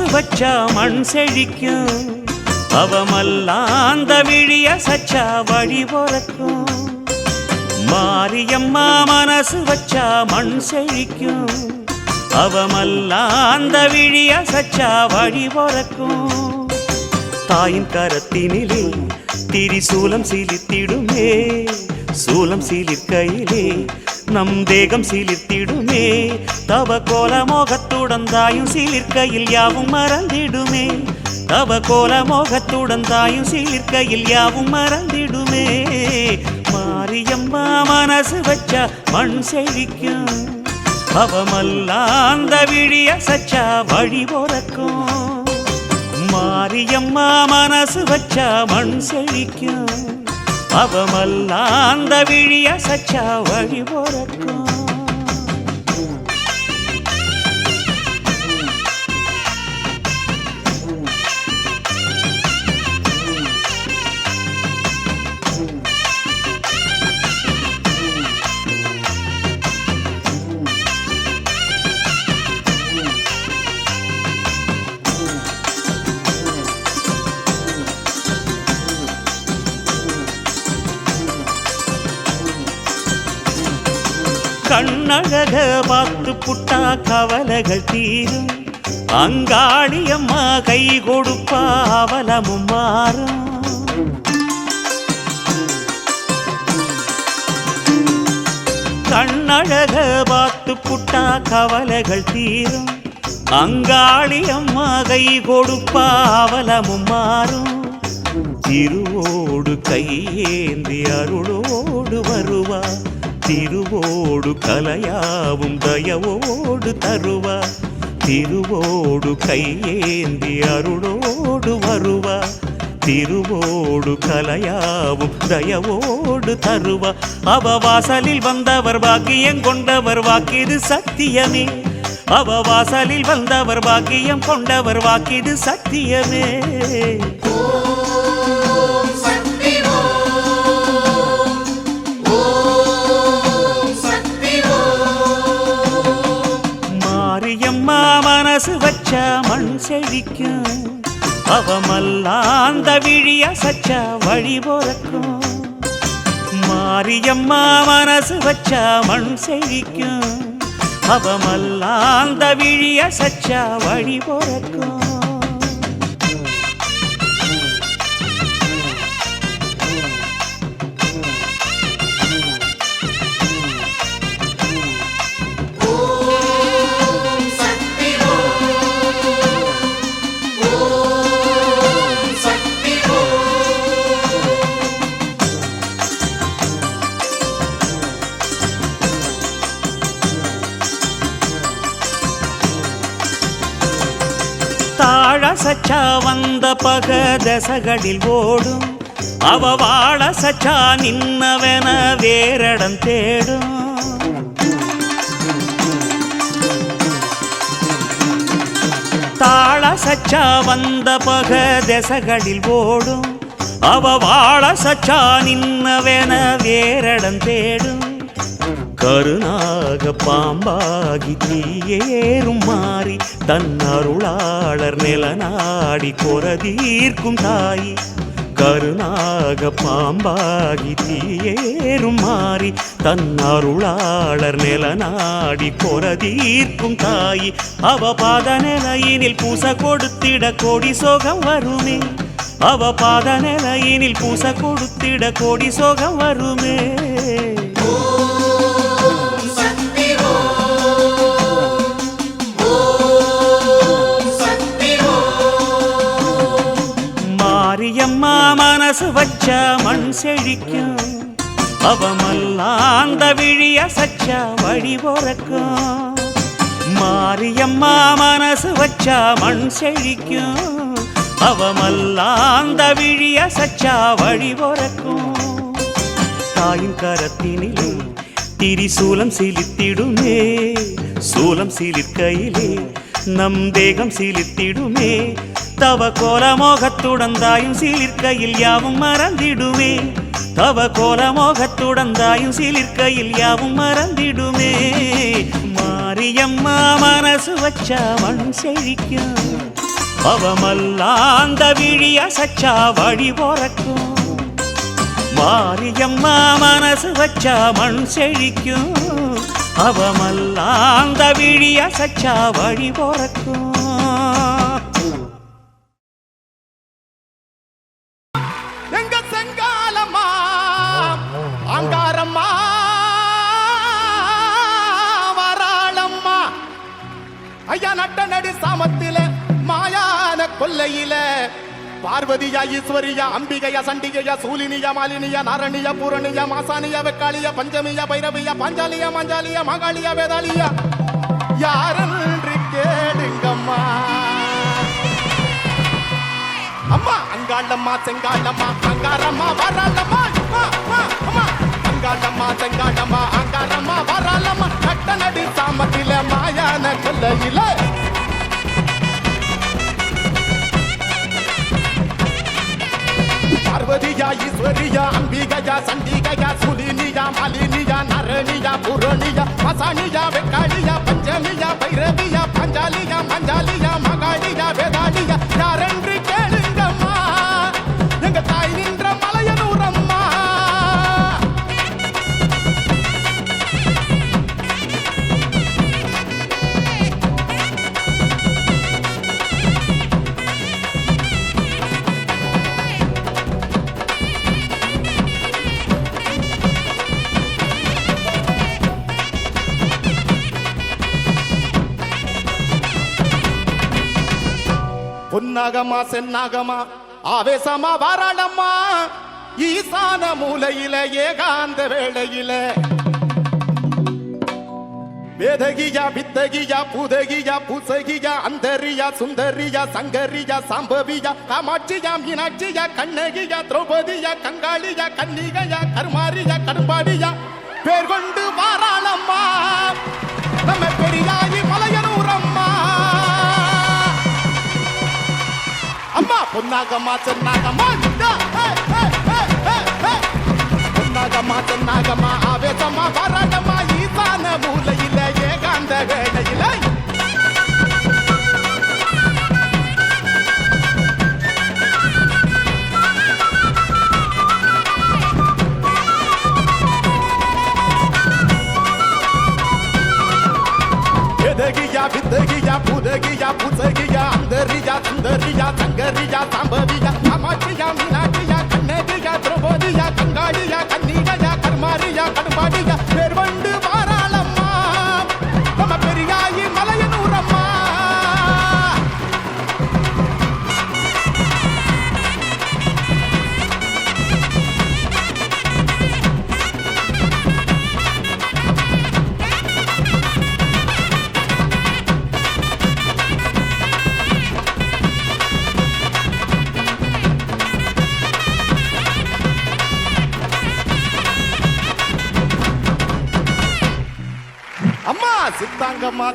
மாரியம்மா மனசு வச்சா மண் செழிக்கும் அவமல்லாந்த விழிய சச்சா வழி பொறக்கும் மாரியம்மா மனசு வச்சா மண் செழிக்கும் அவமல்லாந்த விழிய சச்சா வழி பொறக்கும் தாயின் கரத்தினிலே திரிசூலம் சீலித்திடுமே சூலம் சீலிற்கையிலே நம் தேகம் சீலித்திடுமே தவ கோல மோகத்துடன் தாயும் சீலிற்கையில் யாவும் மறந்திடுமே. தவ கோல மோகத்துடன் தாயும் சீலிற்கையில் யாவும் மறந்திடுமே. மாரியம்மா மனசு வச்சா மண் செழிக்கும். அவமல்லாந்த விழிய சச்சா வழி பொறக்கும். மாரியம்மா மனசு வச்சா மண் செழிக்கும். அவமல்லாந்த விழிய சச்சா வழி போறக்கும் கண்ணழக பார்த்து புட்டா கவலைகள் தீரும். அங்காளியம்மா கை கொடுப்பா அவலமும் மாறும். கண்ணழக பார்த்து புட்டா கவலைகள் தீரும். அங்காளியம்மா கை கொடுப்பா அவலமும் மாறும். திருவோடு கையேந்தி அருளோடு வருவார். திருவோடு கலையாவும் தயவோடு தருவா. திருவோடு கையேந்தி அருளோடு வருவா. திருவோடு கலையாவும் தயவோடு தருவா. அவ வாசலில் வந்தவர் பாக்கியம் கொண்டவர் வாக்கிது சத்தியமே. அவ வாசலில் வந்தவர் பாக்கியம் கொண்டவர் வாக்கிது சத்தியமே. மனசு வச்ச மண் செழிக்கும். அவமல்லாந்த விழிய சச்ச வழி பொறக்கும் மாரியம்மா மனசு வச்ச மண் செழிக்கும். அவமல்லாந்த விழிய சச்ச வழி பொறக்கும் சச்சா வந்த பக தசகளில் ஓடும். அவ வாழ சச்சா நின்னவன வேரடம் தேடும். தாழ சச்சா வந்த பக தசகளில் ஓடும். அவ வாழ சச்சா நின்னவன வேரடம் தேடும். கருணாக பாம்பாகி தீயேறும் மாறி தன் அருளாளர் நிலநாடி கொரதீர்க்கும் தாய். கருணாக பாம்பாகி தீயேறும் மாறி தன் அருளாளர் நிலநாடி பொறதீர்க்கும் தாய். அவ பாத நிலையினில் பூச கொடுத்திட கோடி சோகம் வருமே. அவ பாத நிலையினில் பூச கொடுத்திட கோடி சோகம் வருமே. மனசு வச்ச மண் செழிக்கும். அவமல்லாந்த விழிய சச்ச வழி பொறக்கும். மாரியம்மா மனசு வச்ச மண் செழிக்கும். அவமல்லாந்த விழிய சச்ச வழி பொறக்கும். தாயின் கரத்தினிலும் திரிசூலம் சீலித்திடுமே சூலம் சீலிற்கையிலே நம் தேகம் சீலித்திடுமே தவ கோல மோகத்துடன் தாயும் சீலிற்கையில் யாவும் மறந்திடுமே. தவ கோல மோகத்துடன் தாயும் சீலிற்கையில் யாவும் மறந்திடுமே. மாரியம்மா மனசு வச்சா மண் செழிக்கும். அவமல்லாந்த விழி அசச்சா வழி போறக்கும். மாரியம்மா மனசு வச்சா மண் செழிக்கும். அவமல்லாந்த விழி அசச்சா வழி போறக்கும். பார்வதியா ஈஸ்வரியா அம்பிகையா சண்டிகையா சூலினியா மாலினியா நாரணியா பூரணியா மாசானியா வெக்காளியா பஞ்சமியா பைரவியா பாஞ்சாலியா மாஞ்சாலியா மாகாளியா வேதாளியா. யாரன்று கேடுங்கம்மா அம்மா அங்காளம்மா செங்காளம்மா அங்காரம்மா வராளம்மா. புரணியா வெக்காளியா பஞ்சமியா பைரவியா பொன்னாகமா சென்னாகமா ஆவேசமா வாராளம்மா ஈசான மூலையில ஏகாந்த வேளையில. வேதகியா வித்தகியா புதகியா புசகியா அந்தரியா சுந்தரியா சங்கரியா சாம்பவியா காமாட்சியா மீனாட்சியா கண்ணகியா திரௌபதியா கங்காளியா கன்னிகையா கருமாரியா கடும்பாடியா பேர் கொண்டு வாராளம்மா. நம்ம அம்மா பொன்னாகம்மா சென்னாகம்மா இதா, ஹே, ஹே, ஹே, ஹே, ஹே. பொன்னாகம்மா சென்னாகம்மா ஆவேசமா வராடம்மா ஈசான மூலையில ஏகாந்த வேளையில எதகியா வித்தகியா புதகியா புசகியா அந்தரியா சுந்தரியா சங்கரியா சாம்பவியா காமாட்சியா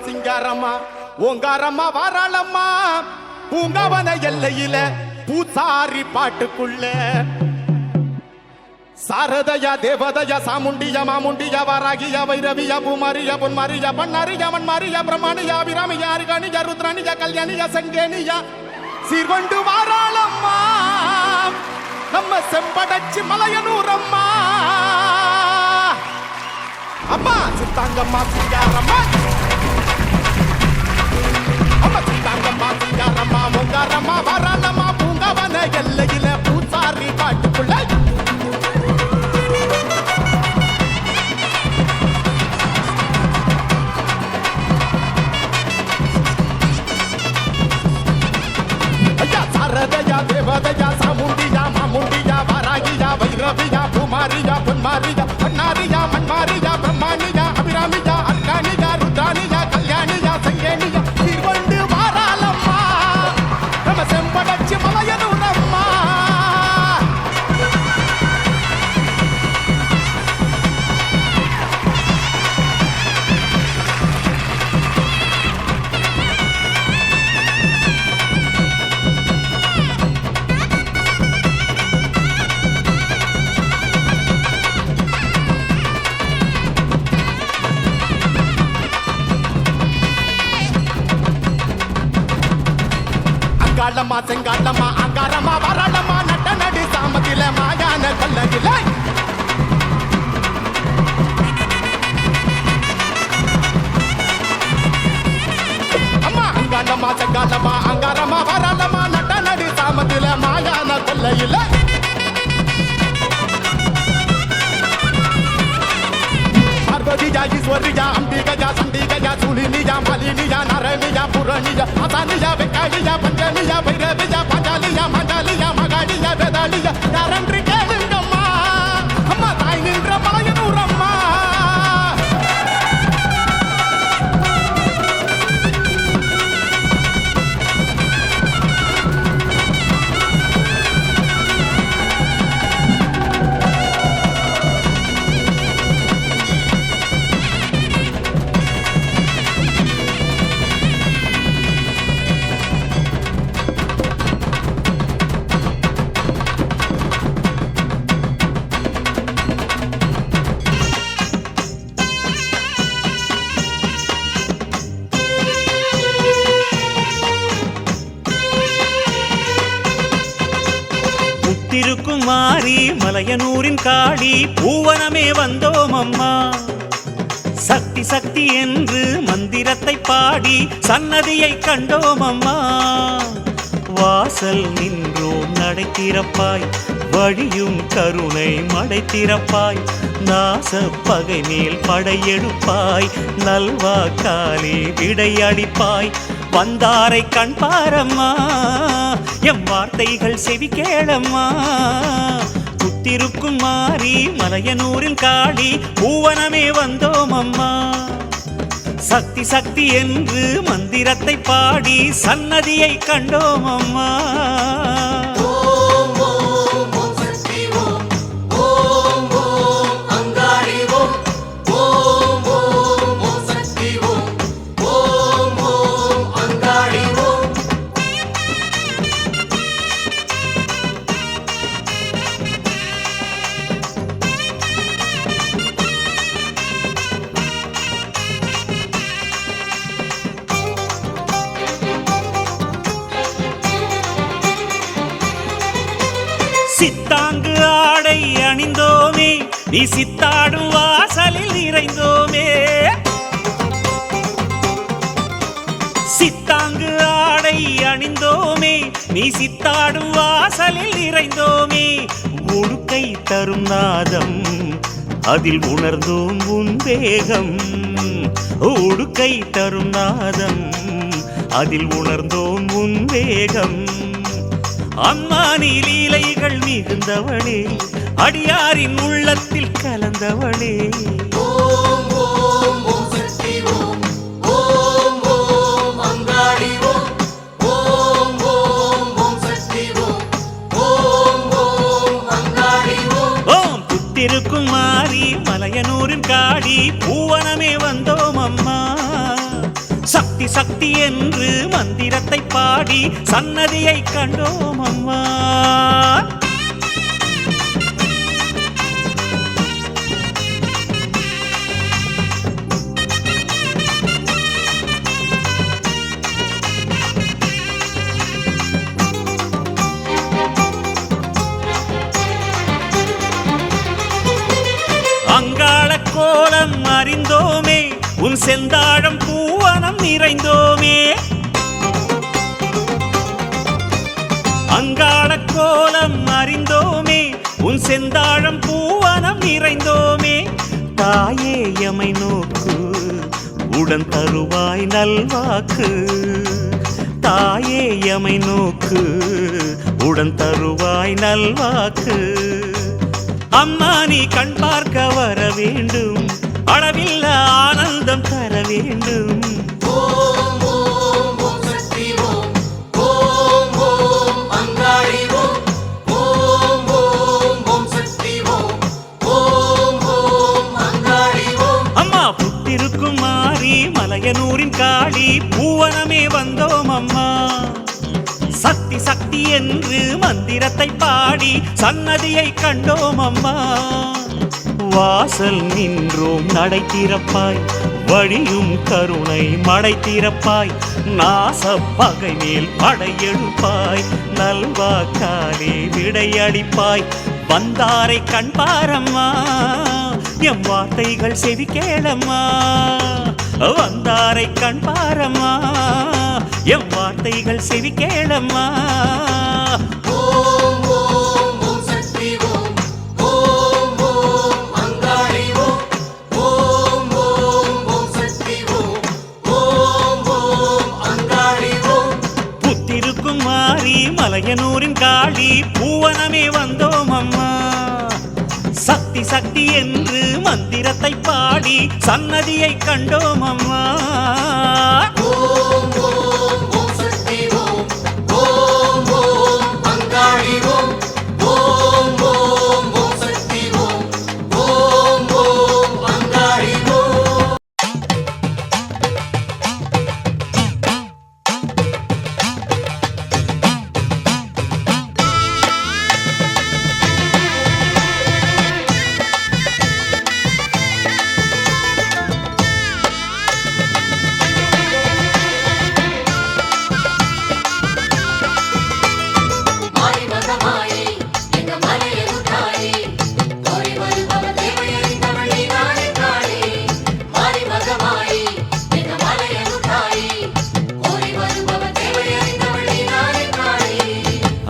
சிங்காரம்மா ஓங்காரம்மா வாராளம்மா. பூங்காவன எல்லையில பூசாரி பாட்டுக்குள்ள. சாரதயா தேவதயா சாமுண்டியா மாமுண்டியா வாராகியா வைரவியா பூமாரியா பொன்மாரியா பண்ணாரியா மண்மாரியா பிரம்மாணியா அபிராமியா அருகாணியா ருத்ராணியா கல்யாணியா சங்கேனியா சீர்வண்டு வாராளம்மா. நம்ம செம்படச்சி மலையனூரம்மா. அம்மா சித்தாங்கம்மா சிங்காரம்மா. தேவதயா சாமுண்டியா மாமுண்டியா வாராகியா வைரவியா பூமாரியா பொன்மாரியா பொன்னாரியா மண்மாரியா பிரம்மாணியா அங்காளம்மா செங்காளம்மா அங்காரம்மா வராளம்மா நட்ட நடி சாமத்தில மாயான கொல்லகிலை அம்மா அங்காளம்மா செங்காளம்மா அங்காரம்மா வராளம்மா நட்ட நடி சாமத்தில மாயான கொல்லையில பார்வதியா ஈஸ்வரியா அம்பிகையா சண்டிகையா சுலினியா மலினியா நரணியா புரணியா அசானியா வெக்காளியா பஞ்சமியா பைரவியா பாஞ்சாலியா மண்டாலியா மகாடியா வேதாளியா யாரன்று மலையனூரின் காளி பூவனமே வந்தோம் அம்மா சக்தி சக்தி என்று மந்திரத்தை பாடி சன்னதியை கண்டோம் அம்மா வாசல் நின்றோம் நடை திறப்பாய் வழியும் கருணை மடை திறப்பாய் நாச பகை மேல் படையெடுப்பாய் நல்வாக்காலே விடையடிப்பாய் வந்தாரை கண் பாரம்மா எம் வார்த்தைகள் செவி கேளம்மா. புத்திருக்கும் மாறி மலையனூரில் காளி பூவனமே வந்தோம் அம்மா சக்தி சக்தி என்று மந்திரத்தை பாடி சன்னதியை கண்டோம் அம்மா தரும் நாதம் அதில் உணர்ந்தோம் உன் வேகம் உடுக்கை தரும் நாதம். அதில் உணர்ந்தோம் உன் வேகம். அம்மானி லீலைகள் மிகுந்தவளே அடியாரின் உள்ளத்தில் கலந்தவளே ஓம் ஓம் ஓம். காடி பூவனமே வந்தோம் அம்மா சக்தி சக்தி என்று மந்திரத்தை பாடி சன்னதியை கண்டோம் அம்மா உன் செந்தாழம் பூவனம் நிறைந்தோமே. அங்காள கோலம் அறிந்தோமே உன் செந்தாழம் பூவனம் நிறைந்தோமே. தாயே எமை நோக்கு உடன் தருவாய் நல்வாக்கு. தாயே எமை நோக்கு உடன் தருவாய் நல்வாக்கு. அம்மா நீ கண் பார்க்க வர வேண்டும். அளவில்ல ஆனந்தம் தர வேண்டும். மலையனூரின் காளி பூவனமே வந்தோம் அம்மா. சக்தி சக்தி என்று மந்திரத்தை பாடி சன்னதியை கண்டோம் அம்மா. வாசல் நின்றோம் நடை திறப்பாய். வழியும் கருணை மடை திறப்பாய். நாச பகை மேல் படையெடுப்பாய் நல்வாக்காலே விடையடிப்பாய் வந்தாரை கண்பாரம்மா எம் வார்த்தைகள் செவி கேளம்மா. வந்தாரை கண்பாரம்மா எம் வார்த்தைகள் செவி கேளம்மா. பழையனூரின் காளி பூவனமே வந்தோம் அம்மா சக்தி சக்தி என்று மந்திரத்தை பாடி சன்னதியை கண்டோம் அம்மா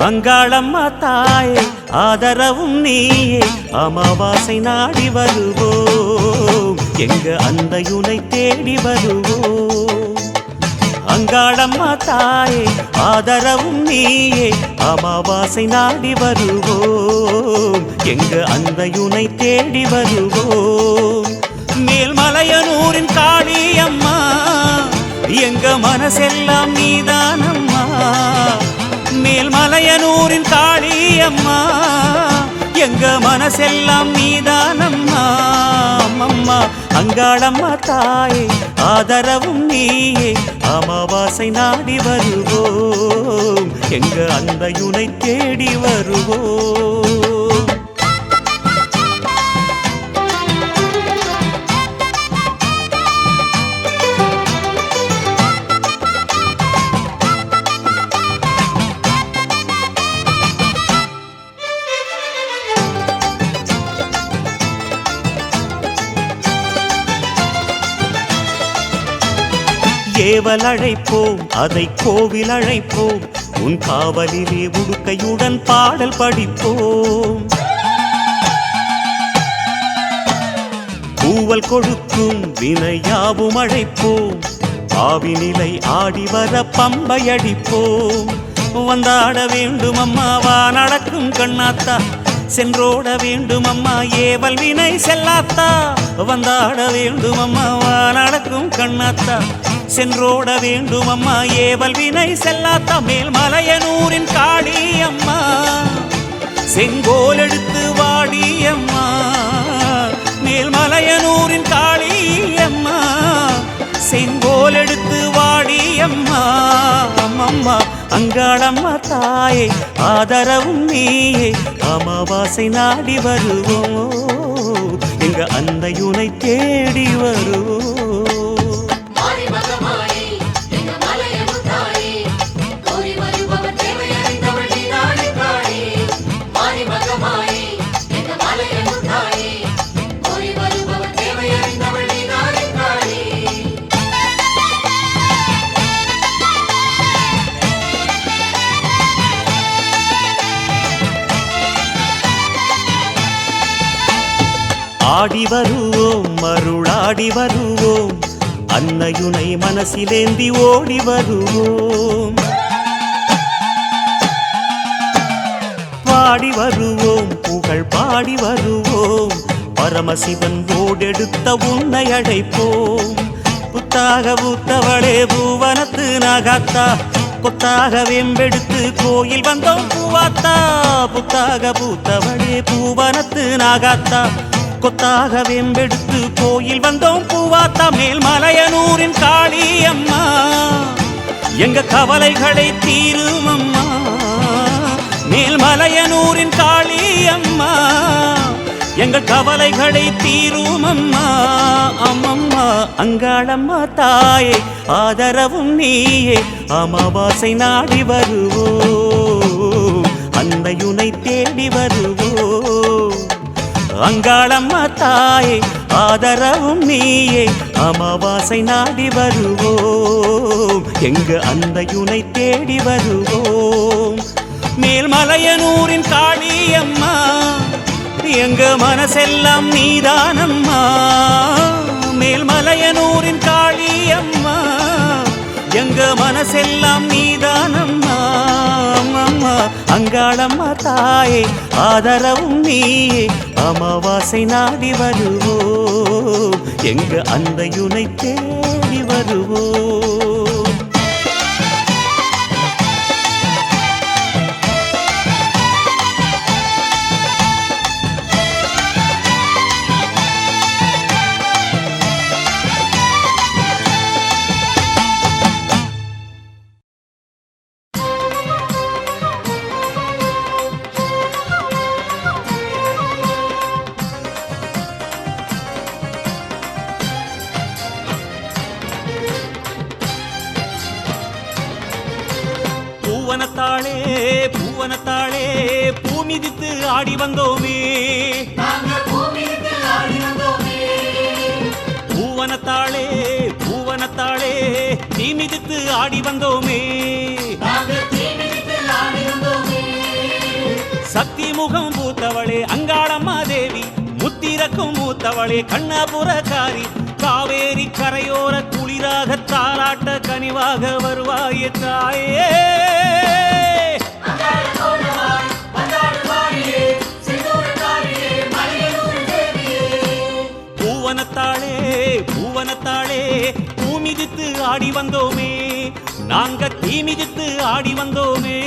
அங்காளம்மா தாயே ஆதரவும் நீயே அமாவாசை நாடி வருவோம். எங்க அந்தையுனை தேடி வருவோம். அங்காளம்மா தாயே ஆதரவும் நீயே அமாவாசை நாடி வருவோம். எங்க அந்தையுனை தேடி வருவோம். மேல்மலையனூரின் காளியம்மா எங்க மனசெல்லாம் நீதானம்மா. மேல்மலையனூரின் காளி அம்மா எங்க மனசெல்லாம் நீதானம்மா. அம்மம்மா அங்காளம்மா தாயே ஆதரவும் நீயே. அமாவாசை நாடி வருவோம். எங்க அந்த யுனை தேடி வருவோம். ஏவல் அழைப்போம் அதை கோவில் அழைப்போம். உன் காவலிலே உடுக்கையுடன் பாடல் படிப்போம். பூவல் கொடுக்கும் வினையாவும் அழைப்போம். ஆவினிலை ஆடி வர பம்பை அடிப்போம் வந்தாட வேண்டும் அம்மாவா நடக்கும் கண்ணாத்தா. சென்றோட வேண்டும் அம்மா ஏவல் வினை செல்லாத்தா. வந்தாட வேண்டும் அம்மாவா நடக்கும் கண்ணாத்தா. சென்றோட வேண்டும் அம்மா. ஏவல் வினை செல்லாத்த மேல் மலையனூரின் காளி அம்மா. செங்கோல் எடுத்து வாடி அம்மா. மேல்மலையனூரின் காளி அம்மா. செங்கோல் எடுத்து வாடி அம்மா. அம்மம்மா அங்காளம்மா தாயே ஆதரவும் நீயே. அமாவாசை நாடி வருவோம். எங்க அந்தையுனை தேடி வருவோம். ஆடி வருவோம் மருளாடி வருவோம். அன்னையுனை மனசிலேந்தி ஓடி வருவோம். பாடி வருவோம் புகழ் பாடி வருவோம். பரமசிவன் ஓடெடுத்த உன்னை அழைப்போம். புத்தாக பூத்தவளே பூவனத்து நாகாத்தா. கொத்தாக வெம்பெடுத்து கோயில் வந்தோம் பூவாத்தா. புத்தாக பூத்தவளே பூவனத்து நாகாத்தா. கொத்தாக வேம்பெடுத்து கோயில் வந்தோம். பூவாத்தா மேல் மலையனூரின் காளி அம்மா. எங்க கவலைகளை தீரும் அம்மா. மேல்மலையனூரின் காளி அம்மா. எங்கள் கவலைகளை தீரும் அம்மா. அம்மம்மா அங்காளம்மா தாயே ஆதரவும் நீயே. அமாவாசை நாடி வருவோம். அன்னையுனை தேடி வருவோ அங்காளம்மா தாயே ஆதரவும் நீயே அமாவாசை நாடி வருவோம். எங்க அன்னையுனை தேடி வருவோம். மேல்மலையனூரின் காளியம்மா எங்க மனசெல்லாம் நீதானம்மா. மேல்மலையனூரின் காளியம்மா எங்க மனசெல்லாம் நீதானம்மா? அம்மம்மா அங்காளம்மா தாயே ஆதரவும் நீயே. அமாவாசை நாடி வருவோம். எங்க அந்தையுனை தேடி வருவோம். முத்திரக்கும் கண்ணபுரக்காரி காவேரி கரையோர குளிராக தாராட்ட கனிவாக வருவாயே தாயே அங்காள பூவனத்தாளே பூவனத்தாளே பூமிதித்து ஆடி வந்தோமே நாங்க தீமிதித்து ஆடி வந்தோமே.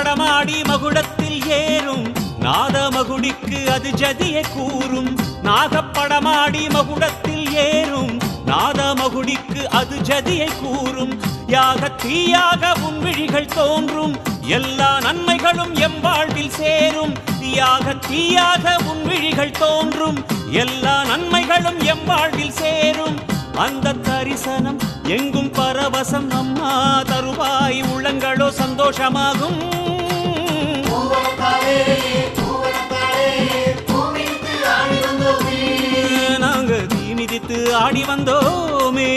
நாகப்படமாடி மகுடத்தில் ஏறும். நாதமகுடிக்கு அது ஜதியை கூறும். நாகப்படமாடி மகுடத்தில் ஏறும். நாதமகுடிக்கு அது ஜதியை கூறும். யாக தீயாக உன் விழிகள் தோன்றும். எல்லா நன்மைகளும் எம் வாழ்வில் சேரும். யாக தீயாக உன் விழிகள் தோன்றும். எல்லா நன்மைகளும் எம் வாழ்வில் சேரும். அந்த தரிசனம் எங்கும் பரவசம் அம்மா தருவாய். உள்ளங்களோ சந்தோஷமாகும். நாங்க தீ மிதித்து ஆடி வந்தோமே.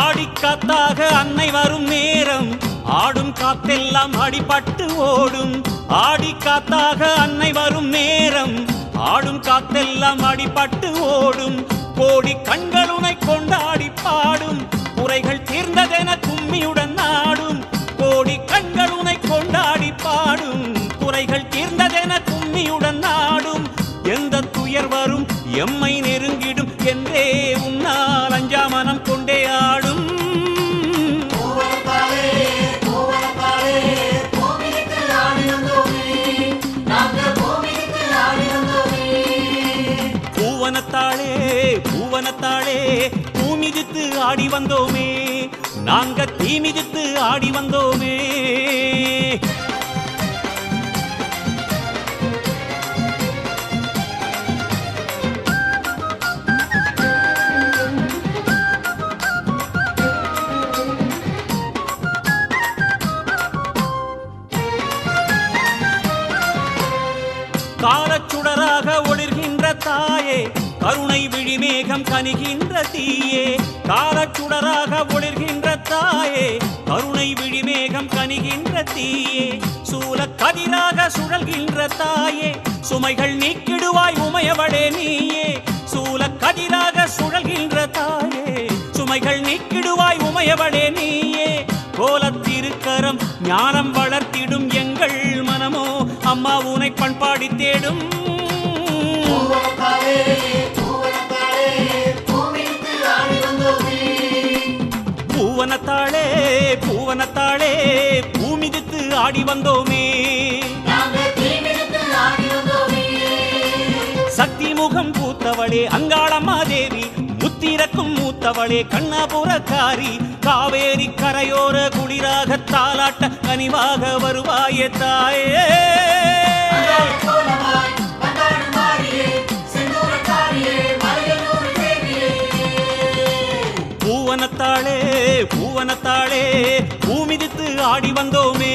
ஆடிக்காத்தாக அன்னை வரும் நேரம். ஆடும் காத்தெல்லாம் அடிபட்டு ஓடும். ஆடி காத்தாக அன்னை வரும் நேரம். ஆடும் காத்தெல்லாம் அடிபட்டு ஓடும். கோடி கண்களுனை கொண்டாடி பாடும். குறைகள் தீர்ந்ததென கும்மியுடன் நாடும். கோடி கண்களுனை கொண்டாடி பாடும். குறைகள் தீர்ந்ததென கும்மியுடன் நாடும். எந்த துயர் வரும்? எம்மை நெருங்கிடும். ஆடி வந்தோமே. நாங்க தீமிதித்து ஆடி வந்தோமே. விழிமேகம் கனிகின்ற தீயே காலச்சுடராக ஒளிர்கின்ற தாயே கருணை விழிமேகம் கனிகின்ற தீயே சூல கதிராக சுழல்கின்ற தாயே சுமைகள் நீக்கிடுவாய் உமையவளே நீயே சூல கதிராக சுழல்கின்ற தாயே சுமைகள் நீக்கிடுவாய் உமையவளே நீயே. கோலத்திருக்கரம் ஞானம் வளர்த்திடும் எங்கள் மனமோ அம்மா உனை பண்பாடி தேடும். பூவனத்தாளே ஆடி வந்தோமே. சக்தி முகம் பூத்தவளே அங்காளம்மா தேவி. முத்திரக்கும் மூத்தவளே கண்ணபுரக்காரி. காவேரி கரையோர குளிராக தாலாட்ட கனிவாக வருவாயே தாயே. பூவனத்தாளே பூவனத்தாளே பூமிதித்து ஆடி வந்தோமே.